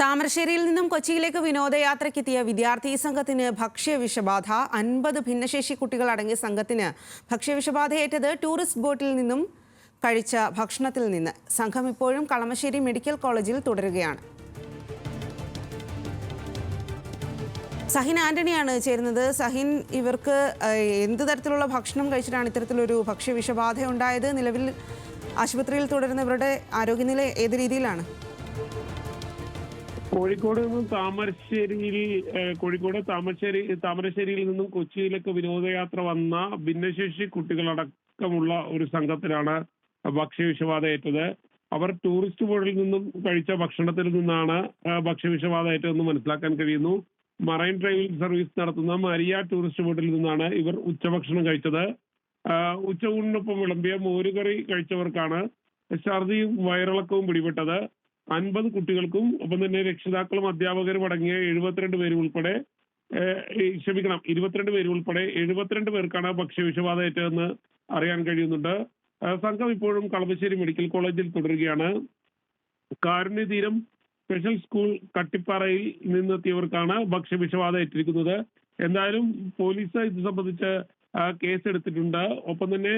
താമരശ്ശേരിയിൽ നിന്നും കൊച്ചിയിലേക്ക് വിനോദയാത്രയ്ക്കെത്തിയ വിദ്യാർത്ഥി സംഘത്തിന് ഭക്ഷ്യവിഷബാധ. അൻപത് ഭിന്നശേഷി കുട്ടികൾ അടങ്ങിയ സംഘത്തിന് ഭക്ഷ്യവിഷബാധയേറ്റത് ടൂറിസ്റ്റ് ബോട്ടിൽ നിന്നും കഴിച്ച ഭക്ഷണത്തിൽ നിന്ന്. സംഘം ഇപ്പോഴും കളമശ്ശേരി മെഡിക്കൽ കോളേജിൽ തുടരുകയാണ്. സഹിൻ ആന്റണിയാണ് ചേരുന്നത്. സഹിൻ ഇവർക്ക് എന്ത് തരത്തിലുള്ള ഭക്ഷണം കഴിച്ചിട്ടാണ് ഇത്തരത്തിലൊരു ഭക്ഷ്യവിഷബാധ ഉണ്ടായത് നിലവിൽ ആശുപത്രിയിൽ തുടരുന്ന ഇവരുടെ ആരോഗ്യനില ഏത് രീതിയിലാണ്? കോഴിക്കോട് നിന്നും താമരശ്ശേരിയിൽ കോഴിക്കോട് താമരശ്ശേരി താമരശ്ശേരിയിൽ നിന്നും കൊച്ചിയിലേക്ക് വിനോദയാത്ര വന്ന ഭിന്നശേഷി കുട്ടികളടക്കമുള്ള ഒരു സംഘത്തിലാണ് ഭക്ഷ്യവിഷബാധ ഏറ്റത്. അവർ ടൂറിസ്റ്റ് ബോർഡിൽ നിന്നും കഴിച്ച ഭക്ഷണത്തിൽ നിന്നാണ് ഭക്ഷ്യവിഷബാധ ഏറ്റതെന്ന് മനസ്സിലാക്കാൻ കഴിയുന്നു. മറൈൻ ഡ്രൈവിംഗ് സർവീസ് നടത്തുന്ന മരിയ ടൂറിസ്റ്റ് ബോർഡിൽ നിന്നാണ് ഇവർ ഉച്ചഭക്ഷണം കഴിച്ചത്. ഉച്ചയൂണിനൊപ്പം വിളമ്പിയ മോരുകറി കഴിച്ചവർക്കാണ് ഛർദിയും വയറിളക്കവും പിടിപെട്ടത്. അൻപത് കുട്ടികൾക്കും ഒപ്പം തന്നെ രക്ഷിതാക്കളും അധ്യാപകരും അടങ്ങിയ എഴുപത്തിരണ്ട് പേര് ഉൾപ്പെടെ ക്ഷമിക്കണം ഇരുപത്തിരണ്ട് പേര് ഉൾപ്പെടെ എഴുപത്തിരണ്ട് പേർക്കാണ് ഭക്ഷ്യവിഷബാധ ഏറ്റതെന്ന് അറിയാൻ കഴിയുന്നുണ്ട്. സംഘം ഇപ്പോഴും കളമശ്ശേരി മെഡിക്കൽ കോളേജിൽ തുടരുകയാണ്. കാരുണ്യതീരം സ്പെഷ്യൽ സ്കൂൾ കട്ടിപ്പാറയിൽ നിന്നെത്തിയവർക്കാണ് ഭക്ഷ്യവിഷബാധ ഏറ്റിരിക്കുന്നത്. എന്തായാലും പോലീസ് ഇത് സംബന്ധിച്ച് കേസ് എടുത്തിട്ടുണ്ട് ഒപ്പം തന്നെ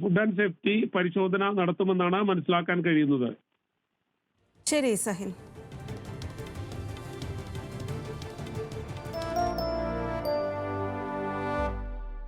ഫുഡ് ആൻഡ് സേഫ്റ്റി പരിശോധന നടത്തുമെന്നാണ് മനസ്സിലാക്കാൻ കഴിയുന്നത്. ശരി സഹിൻ.